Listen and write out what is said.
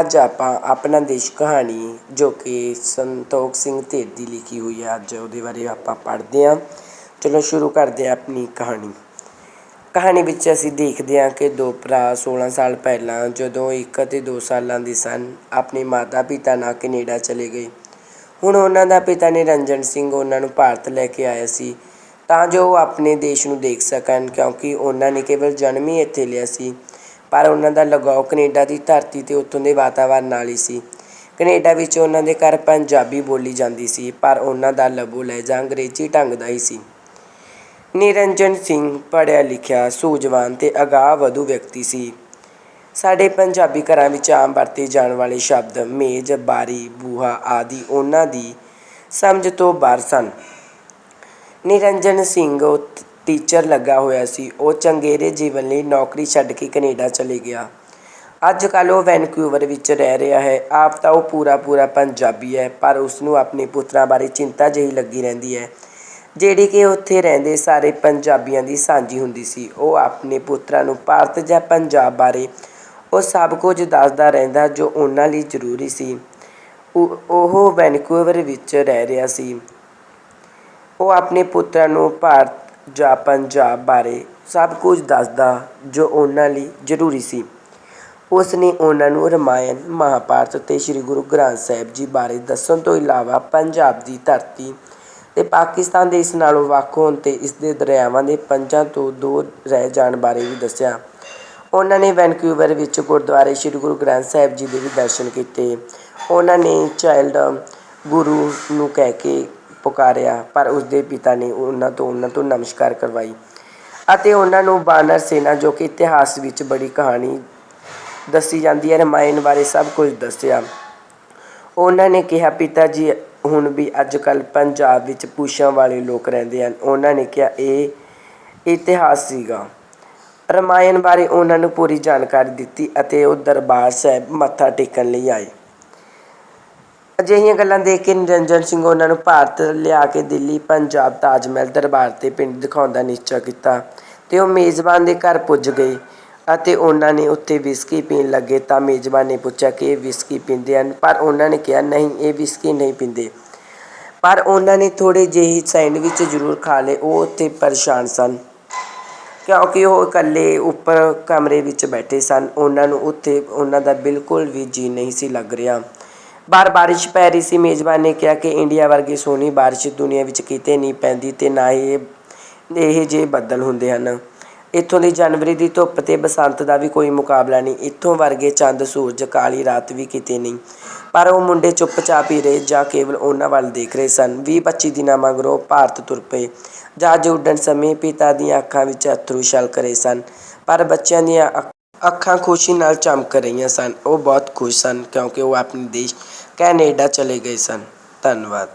ਅੱਜ ਆਪਾਂ ਆਪਣਾ ਦੇਸ਼ ਕਹਾਣੀ ਜੋ ਕਿ ਸੰਤੋਖ ਸਿੰਘ ਢੇਰ ਦੀ ਲਿਖੀ ਹੋਈ ਹੈ, ਅੱਜ ਉਹਦੇ ਬਾਰੇ ਆਪਾਂ ਪੜ੍ਹਦੇ ਹਾਂ। ਚਲੋ ਸ਼ੁਰੂ ਕਰਦੇ ਹਾਂ ਆਪਣੀ ਕਹਾਣੀ। ਕਹਾਣੀ ਵਿੱਚ ਅਸੀਂ ਦੇਖਦੇ ਹਾਂ ਕਿ ਦੋ ਭਰਾ 16 ਸਾਲ ਪਹਿਲਾਂ ਜਦੋਂ ਇੱਕ ਅਤੇ ਦੋ ਸਾਲਾਂ ਦੇ ਸਨ, ਆਪਣੇ ਮਾਤਾ ਪਿਤਾ ਨਾਲ ਕੈਨੇਡਾ ਚਲੇ ਗਏ। ਹੁਣ ਉਹਨਾਂ ਦਾ ਪਿਤਾ ਨਿਰੰਜਨ ਸਿੰਘ ਉਹਨਾਂ ਨੂੰ ਭਾਰਤ ਲੈ ਕੇ ਆਇਆ ਸੀ। ਤਾਂ ਜੋ ਉਹ ਆਪਣੇ ਦੇਸ਼ ਨੂੰ ਦੇਖ ਸਕਣ, ਕਿਉਂਕਿ ਉਹਨਾਂ ਨੇ ਕੇਵਲ ਜਨਮ ਹੀ ਇੱਥੇ ਲਿਆ ਸੀ। ਪਰ ਉਹਨਾਂ ਦਾ ਲਗਾਓ ਕੈਨੇਡਾ ਦੀ ਧਰਤੀ ਤੇ ਉੱਥੋਂ ਦੇ ਵਾਤਾਵਰਨ ਨਾਲ ਹੀ ਸੀ। ਕੈਨੇਡਾ ਵਿੱਚ ਉਹਨਾਂ ਦੇ ਘਰ ਪੰਜਾਬੀ ਬੋਲੀ ਜਾਂਦੀ ਸੀ, ਪਰ ਉਹਨਾਂ ਦਾ ਲਬੋ ਲਹਿਜਾ ਅੰਗਰੇਜ਼ੀ ਢੰਗ ਦਾ ਹੀ ਸੀ। ਨਿਰੰਜਨ ਸਿੰਘ ਪੜ੍ਹਿਆ ਲਿਖਿਆ, ਸੂਝਵਾਨ ਤੇ ਅਗਾਹ ਵਧੂ ਵਿਅਕਤੀ ਸੀ। ਸਾਡੇ ਪੰਜਾਬੀ ਘਰਾਂ ਵਿੱਚ ਆਮ ਵਰਤੇ ਜਾਣ ਵਾਲੇ ਸ਼ਬਦ ਮੇਜ਼, ਬਾਰੀ, ਬੂਹਾ ਆਦਿ ਉਹਨਾਂ ਦੀ ਸਮਝ ਤੋਂ ਬਾਹਰ ਸਨ। ਨਿਰੰਜਨ ਸਿੰਘ ਉਹ ਟੀਚਰ ਲੱਗਾ ਹੋਇਆ ਸੀ। ਉਹ ਚੰਗੇਰੇ ਜੀਵਨ ਲਈ ਨੌਕਰੀ ਛੱਡ ਕੇ ਕੈਨੇਡਾ ਚਲੇ ਗਿਆ। ਅੱਜ ਕੱਲ੍ਹ ਉਹ ਵੈਨਕੂਵਰ ਵਿੱਚ ਰਹਿ ਰਿਹਾ ਹੈ। ਆਪ ਤਾਂ ਉਹ ਪੂਰਾ ਪੂਰਾ ਪੰਜਾਬੀ ਹੈ, ਪਰ ਉਸ ਨੂੰ ਆਪਣੇ ਪੁੱਤਰਾਂ ਬਾਰੇ ਚਿੰਤਾ ਜਿਹੀ ਲੱਗੀ ਰਹਿੰਦੀ ਹੈ। ਜਿਹੜੀ ਕਿ ਉੱਥੇ ਰਹਿੰਦੇ ਸਾਰੇ ਪੰਜਾਬੀਆਂ ਦੀ ਸਾਂਝੀ ਹੁੰਦੀ ਸੀ। ਉਹ ਆਪਣੇ ਪੁੱਤਰਾਂ ਨੂੰ ਭਾਰਤ ਜਾਂ ਪੰਜਾਬ ਬਾਰੇ ਉਹ ਸਭ ਕੁਝ ਦੱਸਦਾ ਰਹਿੰਦਾ ਜੋ ਉਹਨਾਂ ਲਈ ਜ਼ਰੂਰੀ ਸੀ। ਉਹ ਉਹ ਵੈਨਕੂਵਰ ਵਿੱਚ ਰਹਿ ਰਿਹਾ ਸੀ। ਉਹ ਆਪਣੇ ਪੁੱਤਰਾਂ ਨੂੰ ਭਾਰਤ ਜਾਂ ਪੰਜਾਬ ਬਾਰੇ ਸਭ ਕੁਝ ਦੱਸਦਾ ਜੋ ਉਹਨਾਂ ਲਈ ਜ਼ਰੂਰੀ ਸੀ। ਉਸ ਨੇ ਉਹਨਾਂ ਨੂੰ ਰਮਾਇਣ ਮਹਾਭਾਰਤ ਅਤੇ ਸ੍ਰੀ ਗੁਰੂ ਗ੍ਰੰਥ ਸਾਹਿਬ ਜੀ ਬਾਰੇ ਦੱਸਣ ਤੋਂ ਇਲਾਵਾ ਪੰਜਾਬ ਦੀ ਧਰਤੀ ਤੇ ਪਾਕਿਸਤਾਨ ਦੇ ਇਸ ਨਾਲੋਂ ਵੱਖ ਹੋਣ ਤੇ ਇਸ ਦੇ ਦਰਿਆਵਾਂ ਦੇ ਪੰਜਾਂ ਤੋਂ ਦੂਰ ਰਹਿ ਜਾਣ ਬਾਰੇ ਵੀ ਦੱਸਿਆ। ਉਹਨਾਂ ਨੇ ਵੈਨਕੂਵਰ ਵਿੱਚ ਗੁਰਦੁਆਰੇ ਸ੍ਰੀ ਗੁਰੂ ਗ੍ਰੰਥ ਸਾਹਿਬ ਜੀ ਦੇ ਵੀ ਦਰਸ਼ਨ ਕੀਤੇ। ਉਹਨਾਂ ਨੇ ਚਾਈਲਡ ਗੁਰੂ ਨੂੰ ਕਹਿ ਕੇ ਪੁਕਾਰਿਆ, ਪਰ ਉਸਦੇ ਪਿਤਾ ਨੇ ਉਹਨਾਂ ਤੋਂ ਉਹਨਾਂ ਤੋਂ ਨਮਸਕਾਰ ਕਰਵਾਈ ਅਤੇ ਉਹਨਾਂ ਨੂੰ ਬਾਨਰ ਸੈਨਾ, ਜੋ ਕਿ ਇਤਿਹਾਸ ਵਿੱਚ ਬੜੀ ਕਹਾਣੀ ਦੱਸੀ ਜਾਂਦੀ ਹੈ, ਰਮਾਇਣ ਬਾਰੇ ਸਭ ਕੁਝ ਦੱਸਿਆ। ਉਹਨਾਂ ਨੇ ਕਿਹਾ ਪਿਤਾ ਜੀ ਹੁਣ ਵੀ ਅੱਜ ਕੱਲ੍ਹ ਪੰਜਾਬ ਵਿੱਚ ਪੂਛਾਂ ਵਾਲੇ ਲੋਕ ਰਹਿੰਦੇ ਹਨ। ਉਹਨਾਂ ਨੇ ਕਿਹਾ, ਇਹ ਇਤਿਹਾਸ ਸੀਗਾ। ਰਮਾਇਣ ਬਾਰੇ ਉਹਨਾਂ ਨੂੰ ਪੂਰੀ ਜਾਣਕਾਰੀ ਦਿੱਤੀ ਅਤੇ ਉਹ ਦਰਬਾਰ ਸਾਹਿਬ ਮੱਥਾ ਟੇਕਣ ਲਈ ਆਏ। ਅਜਿਹੀਆਂ ਗੱਲਾਂ ਦੇਖ ਕੇ ਨਿਰੰਜਨ ਸਿੰਘ ਉਹਨਾਂ ਨੂੰ ਭਾਰਤ ਲਿਆ ਕੇ ਦਿੱਲੀ, ਪੰਜਾਬ, ਤਾਜ ਮਹਿਲ, ਦਰਬਾਰ ਤੇ ਪਿੰਡ ਦਿਖਾਉਣ ਦਾ ਨਿਸ਼ਚਾ ਕੀਤਾ ਤੇ ਉਹ ਮੇਜ਼ਬਾਨ ਦੇ ਘਰ ਪੁੱਜ ਗਏ ਅਤੇ ਉਹਨਾਂ ਨੇ ਉੱਥੇ ਵਿਸਕੀ ਪੀਣ ਲੱਗੇ ਤਾਂ ਮੇਜ਼ਬਾਨ ਨੇ ਪੁੱਛਿਆ ਕਿ ਇਹ ਵਿਸਕੀ ਪੀਂਦੇ ਹਨ, ਪਰ ਉਹਨਾਂ ਨੇ ਕਿਹਾ, ਨਹੀਂ, ਇਹ ਵਿਸਕੀ ਨਹੀਂ ਪੀਂਦੇ। ਪਰ ਉਹਨਾਂ ਨੇ ਥੋੜੇ ਜਿਹੇ ਸੈਂਡਵਿਚ ਜ਼ਰੂਰ ਖਾ ਲਏ, ਉਹ ਉੱਥੇ ਪਰੇਸ਼ਾਨ ਸਨ ਕਿਉਂਕਿ ਉਹ ਇਕੱਲੇ ਉੱਪਰ ਕਮਰੇ ਵਿੱਚ ਬੈਠੇ ਸਨ। ਉਹਨਾਂ ਨੂੰ ਉੱਥੇ, ਉਹਨਾਂ ਦਾ ਬਿਲਕੁਲ ਵੀ ਜੀ ਨਹੀਂ ਸੀ ਲੱਗ ਰਿਹਾ। ਬਾਰ ਬਾਰਿਸ਼ ਪੈ ਰਹੀ ਸੀ। ਮੇਜ਼ਬਾਨ ਨੇ ਕਿਹਾ ਕਿ ਇੰਡੀਆ ਵਰਗੀ ਸੋਹਣੀ ਬਾਰਿਸ਼ ਦੁਨੀਆ ਵਿੱਚ ਕਿਤੇ ਨਹੀਂ ਪੈਂਦੀ ਤੇ ਨਾ ਹੀ ਇਹ ਇਹ ਜਿਹੇ ਬੱਦਲ ਹੁੰਦੇ ਹਨ। ਇੱਥੋਂ ਦੀ ਜਨਵਰੀ ਦੀ ਧੁੱਪ ਤੇ ਬਸੰਤ ਦਾ ਵੀ ਕੋਈ ਮੁਕਾਬਲਾ ਨਹੀਂ। ਇੱਥੋਂ ਵਰਗੇ ਚੰਦ, ਸੂਰਜ, ਕਾਲੀ ਰਾਤ ਵੀ ਕਿਤੇ ਨਹੀਂ। ਪਰ ਉਹ ਮੁੰਡੇ ਚੁੱਪਚਾਪ ਹੀ ਰਹੇ ਜਾਂ ਕੇਵਲ ਉਹਨਾਂ ਵੱਲ ਦੇਖ ਰਹੇ ਸਨ। 20-25 ਦਿਨਾਂ ਮਗਰੋਂ ਭਾਰਤ ਤੁਰ ਪਏ। ਜਹਾਜ਼ ਉੱਡਣ ਸਮੇਂ ਪਿਤਾ ਦੀਆਂ ਅੱਖਾਂ ਵਿੱਚ ਅਥਰੂ ਛਲਕ ਰਹੇ ਸਨ। ਪਰ ਬੱਚਿਆਂ ਦੀਆਂ ਅੱਖਾਂ ਖੁਸ਼ੀ ਨਾਲ ਚਮਕ ਰਹੀਆਂ ਸਨ। ਉਹ ਬਹੁਤ ਖੁਸ਼ ਸਨ ਕਿਉਂਕਿ ਉਹ ਆਪਣੇ ਦੇਸ਼ ਕੈਨੇਡਾ ਚਲੇ ਗਏ ਸਨ। ਧੰਨਵਾਦ।